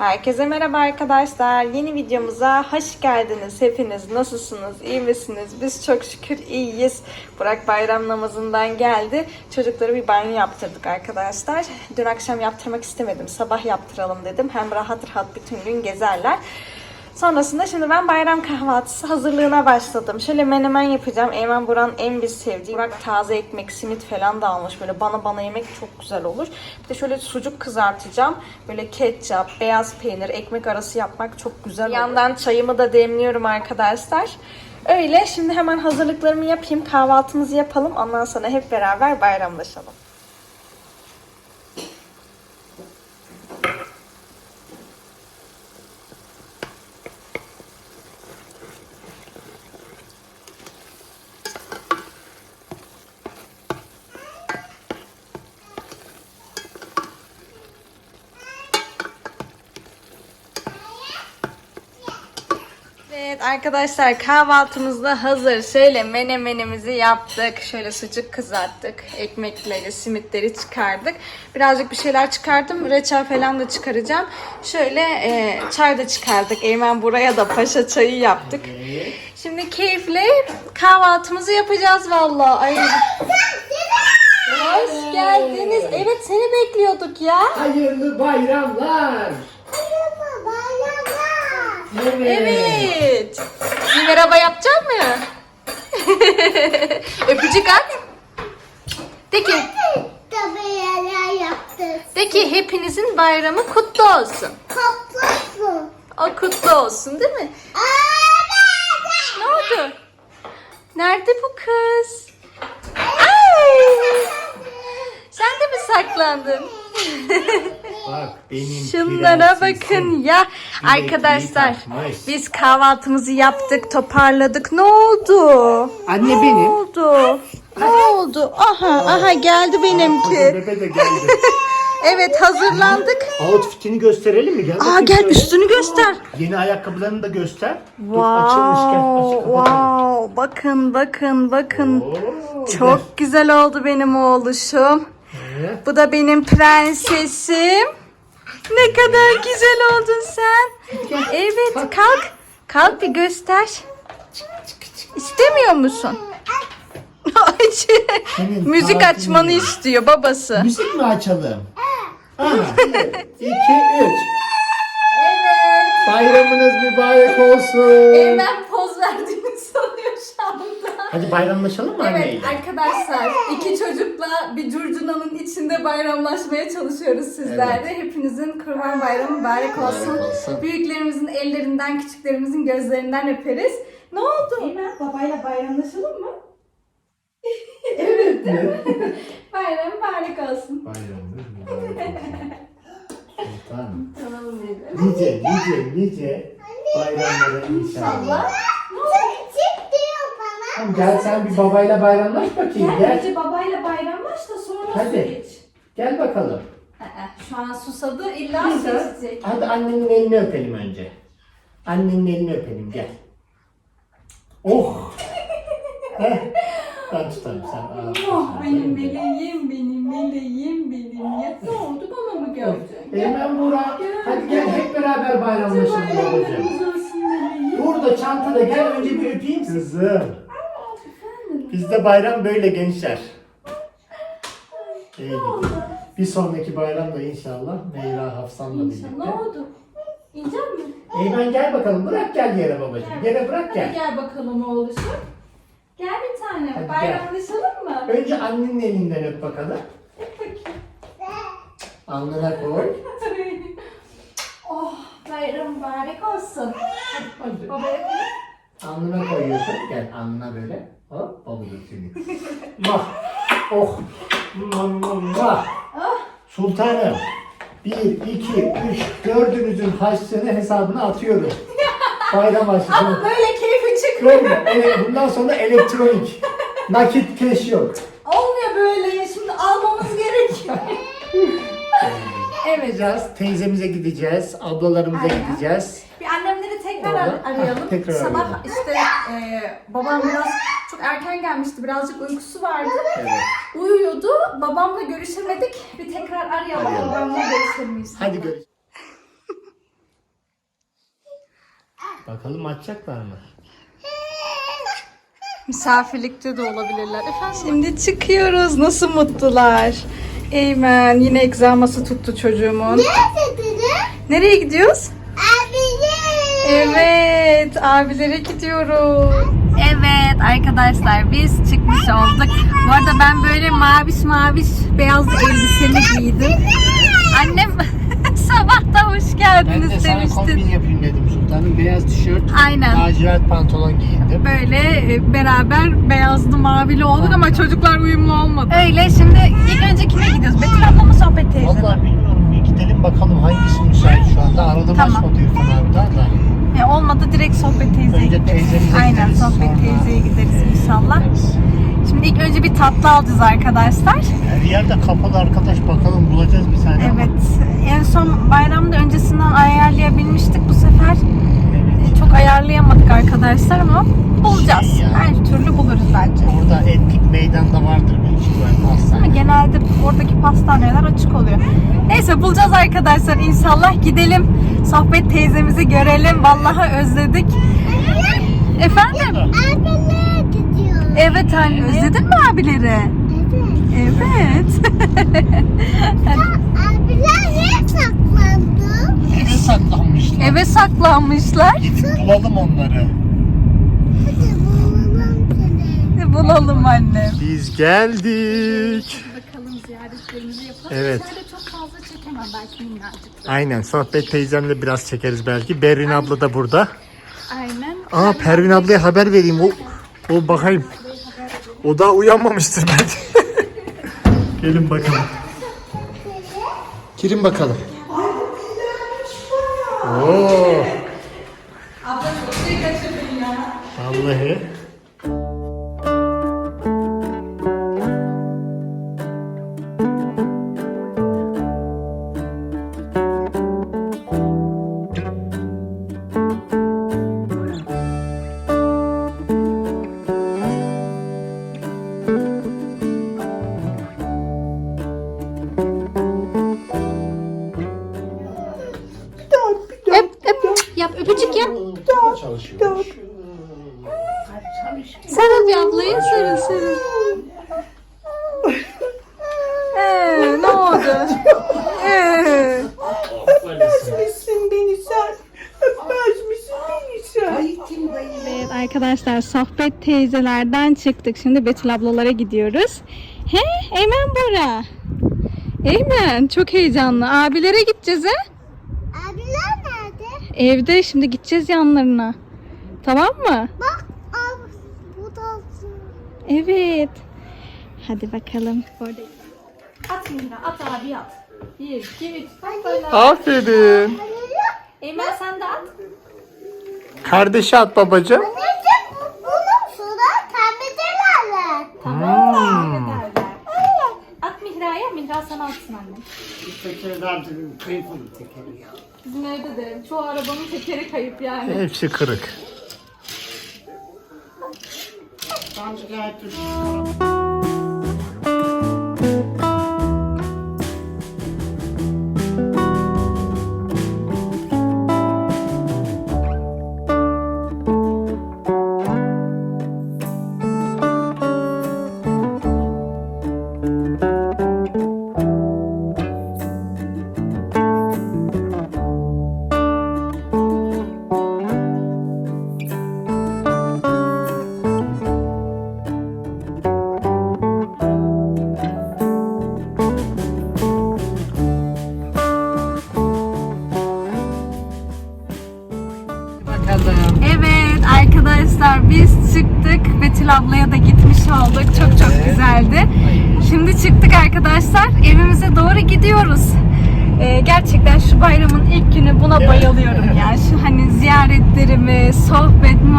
Herkese merhaba arkadaşlar. Yeni videomuza hoş geldiniz. Hepiniz nasılsınız? İyi misiniz? Biz çok şükür iyiyiz. Burak bayram namazından geldi. Çocuklara bir banyo yaptırdık arkadaşlar. Dün akşam yaptırmak istemedim. Sabah yaptıralım dedim. Hem rahat rahat bütün gün gezerler. Sonrasında şimdi ben bayram kahvaltısı hazırlığına başladım. Şöyle menemen yapacağım. Eymen Buran en bir sevdiği. Burak taze ekmek, simit falan da almış. Böyle bana bana yemek çok güzel olur. Bir de şöyle sucuk kızartacağım. Böyle ketçap, beyaz peynir, ekmek arası yapmak çok güzel olur. Yandan çayımı da demliyorum arkadaşlar. Öyle şimdi hemen hazırlıklarımı yapayım. Kahvaltımızı yapalım. Ondan sonra hep beraber bayramlaşalım. Evet arkadaşlar kahvaltımız da hazır. Şöyle menemenimizi yaptık. Şöyle sucuk kızarttık. Ekmekleri, simitleri çıkardık. Birazcık bir şeyler çıkardım. Reçel falan da çıkaracağım. Şöyle e, çay da çıkardık. Eymen buraya da paşa çayı yaptık. Şimdi keyifle kahvaltımızı yapacağız vallahi. Ay. Hoş geldiniz. Evet seni bekliyorduk ya. Hayırlı bayramlar. Evet. Evet. Bir merhaba yapacak mı? Öpücük at. De ki, Tabeyalar yaptık. de ki hepinizin bayramı kutlu olsun. Kaplasın. O kutlu olsun değil mi? Ne oldu? Nerede bu kız? Ay! Sen de mi saklandın? Bak benim Şunlara prensesim. bakın ya. Bilekliği Arkadaşlar takmış. biz kahvaltımızı yaptık, toparladık. Ne oldu? Anne Ne benim. oldu? Ne oldu? Aha aha geldi benimki. Bebe de geldi. Evet hazırlandık. Outfitini gösterelim mi? Gel Aa bakayım gel şöyle. üstünü göster. Yeni ayakkabılarını da göster. Dur açılmış gel. Wow, Aç kapatalım. wow. Bakın bakın bakın. Oo, Çok güzel oldu benim oğluşum. Evet. Bu da benim prensesim. Ne kadar güzel oldun sen. Evet kalk. Kalk bir göster. İstemiyor musun? Müzik açmanı istiyor babası. Müzik mi açalım? Aha. bir, iki, üç. Evet. Bayramınız mübarek olsun. Eymen poz verdiğini sanıyor şu anda. Hadi bayramlaşalım mı Evet anneyle? arkadaşlar iki çocukla bir curcunanın içinde bayramlaşmaya çalışıyoruz sizlerle. Hepinizin kurban bayramı mübarek olsun. Mübarek olsun. Büyüklerimizin ellerinden küçüklerimizin gözlerinden öperiz. Ne oldu? Eymen babayla bayramlaşalım mı? evet değil mi? Bayram mübarek olsun. Bayramınız mübarek olsun. Sultanım. Tamam. Nice, nice, nice bayramlara inşallah. Diyor bana. Tamam gel sen bir babayla bayramlaş bakayım Gel gel. önce babayla bayramlaş da sonra Hadi. su iç. Gel bakalım. Aa, Şu an susadı illa su içecek. Hadi annenin elini öpelim önce. Annenin elini öpelim gel. Oh. Heh. Ben tutarım sen Oh benim meleğim benim meleğim benim ya. Ne oldu bana mı gördün? Eymen Burak. Hadi gel hep beraber bayramlaşalım babacığım. Bayramınız olsun meleğim. Burada çantada gel önce bir öpeyim kızım. Bizde bayram böyle gençler. İyi. Bir sonraki bayramda inşallah Meyra Hafsan'la İnşallah. birlikte. Ne oldu? İnecek mi? Eymen gel bakalım. Bırak gel yere babacığım. Yere bırak Hadi gel. gel bakalım oğluşum. Gel bir tane. Hadi gel. Bayramlaşalım mı? Önce annenin elinden öp bakalım. Hep bakayım. Alnına koy. oh bayram mübarek olsun. Hadi. babaya koy. Alnına koyuyorsun. Gel alnına böyle. Hop babudur seni. Mah. Oh. Mah. Ah. Sultanım. Bir, iki, üç, dördünüzün harçlığını hesabına atıyorum. Bayram. Ama böyle keyfi çıkmıyor. Böyle. Evet, bundan sonra elektronik. Nakit keş yok. Olmuyor böyle. Şimdi almamız gerekiyor. Gideceğiz, teyzemize gideceğiz, ablalarımıza Aynen. gideceğiz. Tekrar Orada. ar- arayalım. Hah, tekrar Sabah arayalım. işte e, babam biraz çok erken gelmişti. Birazcık uykusu vardı. Evet. Uyuyordu. Babamla görüşemedik. Bir tekrar arayalım. Arayalım. Babamla görüşelim istedim. Hadi görüşürüz. Bakalım açacaklar mı? Misafirlikte de olabilirler. Efendim şimdi çıkıyoruz. Nasıl mutlular. Eymen yine egzaması tuttu çocuğumun. Ne dedi? Nereye gidiyoruz? Evet, abilere gidiyoruz. Evet arkadaşlar biz çıkmış olduk. Bu arada ben böyle maviş maviş beyaz elbisemi giydim. Annem sabah da hoş Ben geldiniz de sana demişti. kombin yapayım dedim sultanım. Beyaz tişört, Aynen. lacivert pantolon giyindim. Böyle e, beraber beyazlı mavili olduk ama çocuklar uyumlu olmadı. Öyle şimdi ilk önce kime gidiyoruz? Betül abla mı Sohbet teyze? Vallahi bilmiyorum bir gidelim bakalım hangisi müsait şu anda. Aradım Tamam. açmadı İrfan abi daha da. E, olmadı direkt Sohbet teyzeye Önce gideriz. Aynen gideriz, Sohbet teyzeye gideriz inşallah. Şimdi ilk önce bir tatlı alacağız arkadaşlar. Her yerde kapalı arkadaş bakalım bulacağız bir tane. Evet. En son bayramda öncesinden ayarlayabilmiştik. Bu sefer çok ayarlayamadık arkadaşlar ama bulacağız. Şey ya. Her türlü buluruz bence. Orada etnik meydanda vardır büyük ihtimalle Ama hastane. genelde oradaki pastaneler açık oluyor. Neyse bulacağız arkadaşlar inşallah. Gidelim sohbet teyzemizi görelim. Vallahi özledik. Efendim? Abiye gidiyor. Evet anne. Özledin mi abileri? Evet. Evet. Abiler saklanmışlar. Eve saklanmışlar. Gidip bulalım onları. Hadi bulalım anne. Biz geldik. Bakalım ziyaretlerimizi yapalım. Evet. Şöyle çok fazla çekemem belki minnacık. Aynen sohbet teyzemle biraz çekeriz belki. Berrin abla da burada. Aynen. Aa Pervin ablaya haber vereyim. O, o bakayım. O daha uyanmamıştır belki. Gelin bakalım. Girin bakalım. Oo. Abla çok şey kaçırdın ya. Teyzelerden çıktık. Şimdi Betül ablalara gidiyoruz. He Eymen Bora. Eymen çok heyecanlı. Abilere gideceğiz he? Abiler nerede? Evde şimdi gideceğiz yanlarına. Tamam mı? Bak abi bu da Evet. Hadi bakalım. Orada. At Mihra, at abi at. Bir, iki, üç. Aferin. Eymen sen de at. Kardeşi at babacığım. Anneciğim temizlerler. Hmm. At Mihra'ya, Mihra sana atsın anne. Bizim evde de çoğu arabanın tekeri kayıp yani. Hepsi kırık. Bakalım.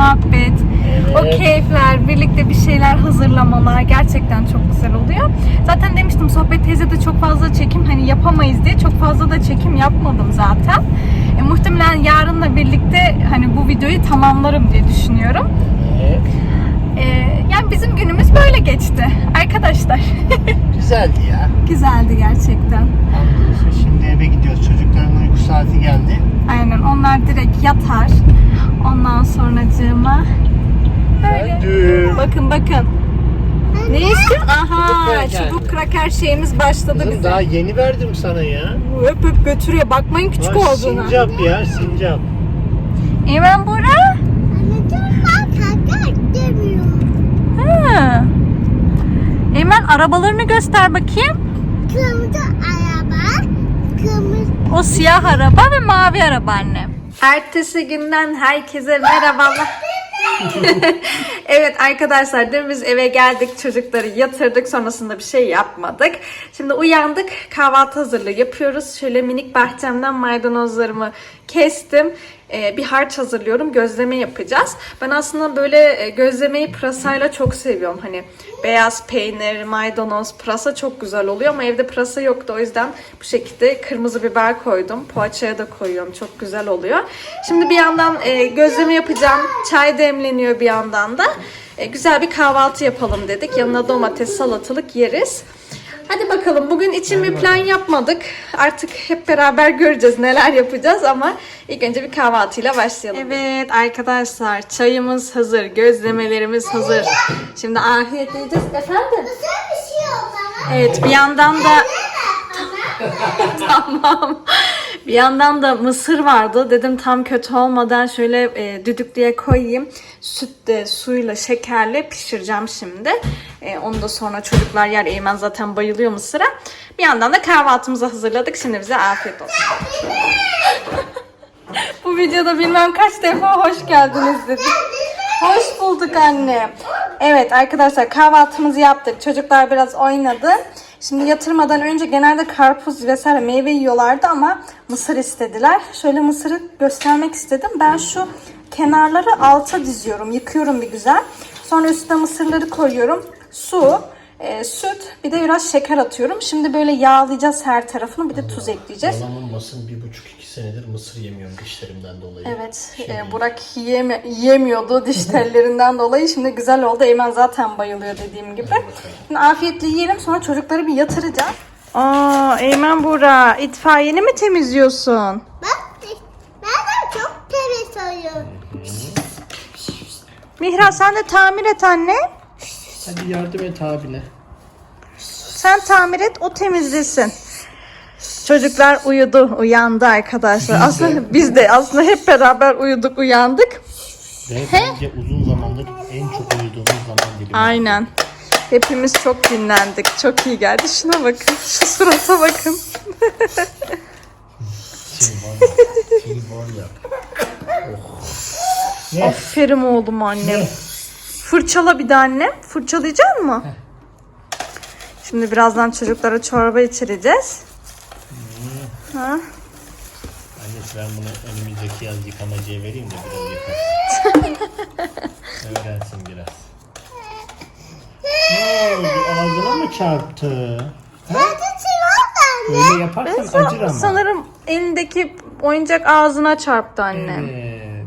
Muhabbet, o Evet. keyifler, birlikte bir şeyler hazırlamalar gerçekten çok güzel oluyor. Zaten demiştim sohbet teyze de çok fazla çekim hani yapamayız diye çok fazla da çekim yapmadım zaten. E, muhtemelen yarınla birlikte hani bu videoyu tamamlarım diye düşünüyorum. Evet. E, yani bizim günümüz böyle geçti arkadaşlar. Güzeldi ya. Güzeldi gerçekten. Hamdolsun şimdi eve gidiyoruz. Çocukların uyku saati geldi. Aynen onlar direkt yatar. Ondan sonracığıma böyle. Dün. Bakın bakın. Ne istiyorsun? Aha kraker. çubuk kraker şeyimiz başladı Kızım bize. daha yeni verdim sana ya. Öp öp götürüyor. Bakmayın küçük Bak, olduğuna. Sincap ya sincap. Eymen Bora. Anneciğim ben kaka Ha. Eymen arabalarını göster bakayım. Kırmızı araba. Kırmızı. O siyah araba ve mavi araba anne. Ertesi günden herkese merhabalar. evet arkadaşlar dün biz eve geldik çocukları yatırdık sonrasında bir şey yapmadık. Şimdi uyandık kahvaltı hazırlığı yapıyoruz. Şöyle minik bahçemden maydanozlarımı kestim. Ee, bir harç hazırlıyorum gözleme yapacağız. Ben aslında böyle e, gözlemeyi pırasayla çok seviyorum. Hani beyaz peynir, maydanoz, pırasa çok güzel oluyor ama evde pırasa yoktu. O yüzden bu şekilde kırmızı biber koydum. Poğaçaya da koyuyorum. Çok güzel oluyor. Şimdi bir yandan e, gözleme yapacağım. Çay demleniyor bir yandan da. E, güzel bir kahvaltı yapalım dedik. Yanına domates, salatalık yeriz. Hadi bakalım bugün için bir plan yapmadık. Artık hep beraber göreceğiz neler yapacağız ama ilk önce bir kahvaltıyla başlayalım. Evet arkadaşlar çayımız hazır, gözlemelerimiz hazır. Şimdi afiyet edeceğiz. Efendim? Güzel bir şey o zaman. Evet bir yandan da tamam. Bir yandan da mısır vardı. Dedim tam kötü olmadan şöyle e, düdüklüye koyayım. Sütle, suyla, şekerle pişireceğim şimdi. E, onu da sonra çocuklar yer. Eymen zaten bayılıyor mısıra. Bir yandan da kahvaltımızı hazırladık. Şimdi bize afiyet olsun. Bu videoda bilmem kaç defa hoş geldiniz dedik. Hoş bulduk anne. Evet arkadaşlar kahvaltımızı yaptık. Çocuklar biraz oynadı. Şimdi yatırmadan önce genelde karpuz vesaire meyve yiyorlardı ama mısır istediler. Şöyle mısırı göstermek istedim. Ben şu kenarları alta diziyorum. Yıkıyorum bir güzel. Sonra üstüne mısırları koyuyorum. Su, e, süt bir de biraz şeker atıyorum. Şimdi böyle yağlayacağız her tarafını. Bir de tuz ekleyeceğiz. Babam olmasın bir senedir mısır yemiyorum dişlerimden dolayı. Evet, e, değil. Burak yiyeme, yiyemiyordu diş tellerinden dolayı. Şimdi güzel oldu. Eymen zaten bayılıyor dediğim gibi. Şimdi afiyetle yiyelim sonra çocukları bir yatıracağım. Aa, Eymen Bura, itfaiyeni mi temizliyorsun? Bak ben de çok temiz oluyorum. Mihra sen de tamir et anne. Hadi yardım et abine. Sen tamir et, o temizlesin. Çocuklar uyudu, uyandı arkadaşlar. Aslında biz de aslında hep beraber uyuduk, uyandık. Ve bence uzun zamandır en çok uyuduğumuz zaman dilimi. Aynen. Hepimiz çok dinlendik. Çok iyi geldi. Şuna bakın. Şu surata bakın. Seni var ya. Seni var ya. Oh. Ne? Aferin oğlum annem. Ne? Fırçala bir de annem. Fırçalayacak mı? Şimdi birazdan çocuklara çorba içireceğiz. Ha? Annesi ben bunu önümüzdeki yaz yıkamacıya vereyim de biraz yıkasın. Öğrensin biraz. Ne oldu? Ağzına mı çarptı? Hadi çıkar Öyle yaparsan acır ama. Sanırım elindeki oyuncak ağzına çarptı annem. Evet.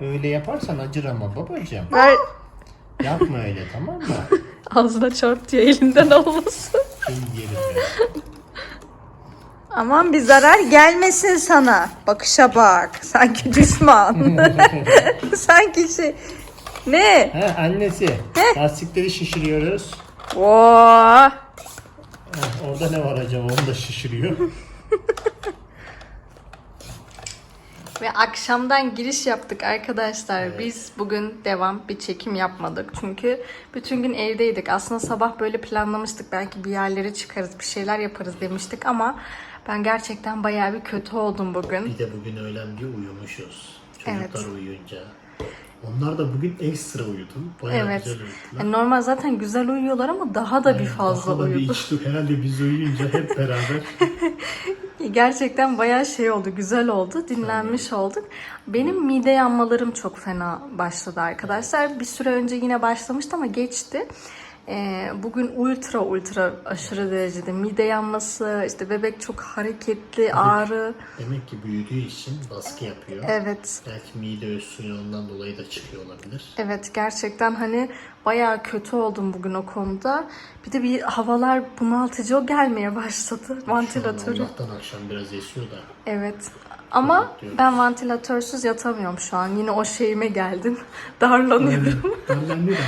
Öyle yaparsan acır ama babacığım. Ver. Yapma öyle tamam mı? Ağzına çarptı ya elinden olmasın. Seni yerim ben. Aman bir zarar gelmesin sana. Bakışa bak. Sanki düşman. Sanki şey. Ne? He annesi. Lastikleri şişiriyoruz. Oo. Heh, Orada ne var acaba onu da şişiriyor. Ve akşamdan giriş yaptık arkadaşlar. Biz bugün devam bir çekim yapmadık. Çünkü bütün gün evdeydik. Aslında sabah böyle planlamıştık. Belki bir yerlere çıkarız, bir şeyler yaparız demiştik ama ben gerçekten bayağı bir kötü oldum bugün. Bir de bugün öğlen bir uyumuşuz. Çocuklar Evet. uyuyunca. Onlar da bugün ekstra uyudu. Bayağı Evet. güzel uyudular. Yani normal zaten güzel uyuyorlar ama daha da bir fazla Daha da bir uyudu. içtik. Herhalde biz uyuyunca hep beraber. Gerçekten bayağı şey oldu, güzel oldu, dinlenmiş olduk. Benim mide yanmalarım çok fena başladı arkadaşlar. Bir süre önce yine başlamıştı ama geçti. Ee, bugün ultra ultra aşırı derecede mide yanması, işte bebek çok hareketli, ağrı. Demek ki büyüdüğü için baskı yapıyor. Evet, Belki mide suyu ondan dolayı da çıkıyor olabilir. evet gerçekten hani bayağı kötü oldum bugün o konuda. Bir de bir havalar bunaltıcı o gelmeye başladı. Vantilatörü. Allah'tan akşam biraz esiyor da. Evet. Ama ben ventilatörsüz yatamıyorum şu an. Yine o şeyime geldim. Darlanıyorum. De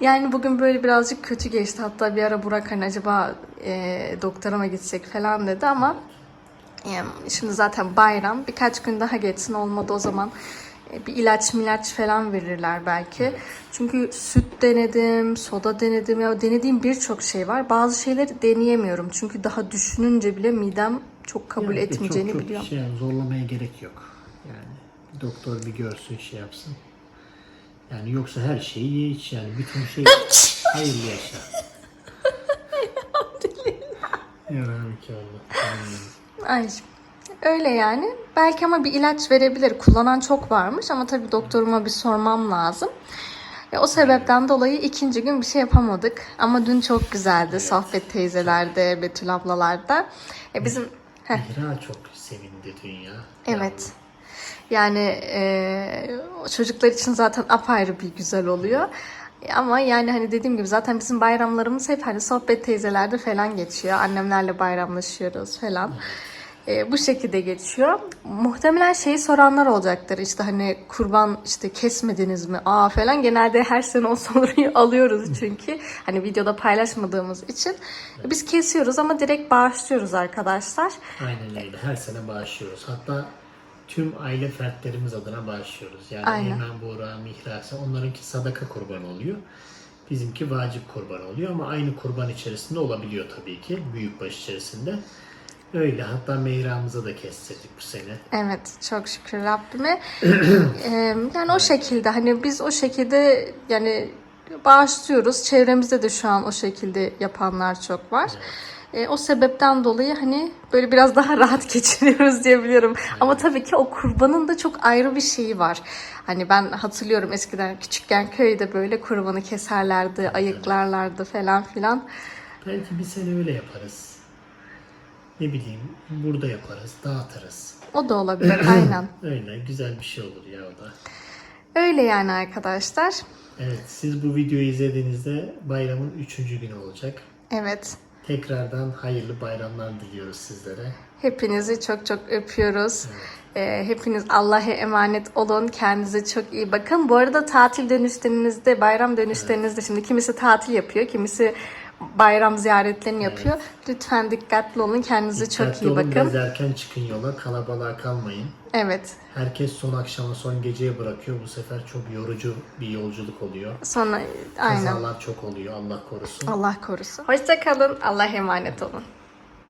Yani bugün böyle birazcık kötü geçti. Hatta bir ara Burak hani acaba e, doktora mı gitsek falan dedi ama e, şimdi zaten bayram. Birkaç gün daha geçsin olmadı o zaman e, bir ilaç milaç falan verirler belki. Çünkü süt denedim, soda denedim. Ya denediğim birçok şey var. Bazı şeyleri deneyemiyorum. Çünkü daha düşününce bile midem çok kabul Yani etmeyeceğini çok, çok biliyorum. Şey, zorlamaya gerek yok. Yani doktor bir görsün şey yapsın. Yani yoksa her şeyi ye iç yani bütün şey hayırlı yaşa. Ay öyle yani. Belki ama bir ilaç verebilir. Kullanan çok varmış ama tabii doktoruma bir sormam lazım. E, o sebepten dolayı ikinci gün bir şey yapamadık. Ama dün çok güzeldi. Sohbet teyzelerde, Betül ablalarda. E, bizim Heh. Mihra çok sevindi dünya. Evet. Yani e, o çocuklar için zaten apayrı bir güzel oluyor. E, Ama yani hani dediğim gibi zaten bizim bayramlarımız hep hani sohbet teyzelerde falan geçiyor. Annemlerle bayramlaşıyoruz falan. E, bu şekilde geçiyor. Muhtemelen şeyi soranlar olacaktır. İşte hani kurban işte kesmediniz mi? Aa falan genelde her sene o soruyu alıyoruz çünkü. Hani videoda paylaşmadığımız için. Biz kesiyoruz ama direkt bağışlıyoruz arkadaşlar. Aynen öyle. Her sene bağışlıyoruz. Hatta tüm aile fertlerimiz adına bağışlıyoruz. Yani Aynen. Eymen, Buğra, Mihra'sa onlarınki sadaka kurban oluyor. Bizimki vacip kurban oluyor ama aynı kurban içerisinde olabiliyor tabii ki. Büyükbaş içerisinde. Öyle. Hatta Meyra'mıza da kestirdik bu sene. Evet çok şükür Rabbime. Ee, yani o şekilde hani biz o şekilde yani bağışlıyoruz. Çevremizde de şu an o şekilde yapanlar çok var. Ee, o sebepten dolayı hani böyle biraz daha rahat geçiriyoruz diyebilirim. Ama tabii ki o kurbanın da çok ayrı bir şeyi var. Hani ben hatırlıyorum eskiden küçükken köyde böyle kurbanı keserlerdi, ayıklarlardı falan filan. Belki bir sene öyle yaparız. Ne bileyim burada yaparız, dağıtırız. O da olabilir aynen. Öyle güzel bir şey olur ya o da. Öyle yani arkadaşlar. Evet siz bu videoyu izlediğinizde bayramın 3. günü olacak. Evet. Tekrardan hayırlı bayramlar diliyoruz sizlere. Hepinizi çok çok öpüyoruz. Ee, hepiniz Allah'a emanet olun. Kendinize çok iyi bakın. Bu arada tatil dönüşlerinizde, bayram dönüşlerinizde şimdi kimisi tatil yapıyor, kimisi bayram ziyaretlerini yapıyor. Lütfen dikkatli olun. Kendinize çok Dikkatli iyi olun, bakın. Biraz erken çıkın yola, kalabalığa kalmayın. Evet. Herkes son akşama, son geceye bırakıyor. Bu sefer çok yorucu bir yolculuk oluyor. Sonra aynen. Kazalar çok oluyor, Allah korusun. Allah korusun. Hoşça kalın. Allah'a emanet olun.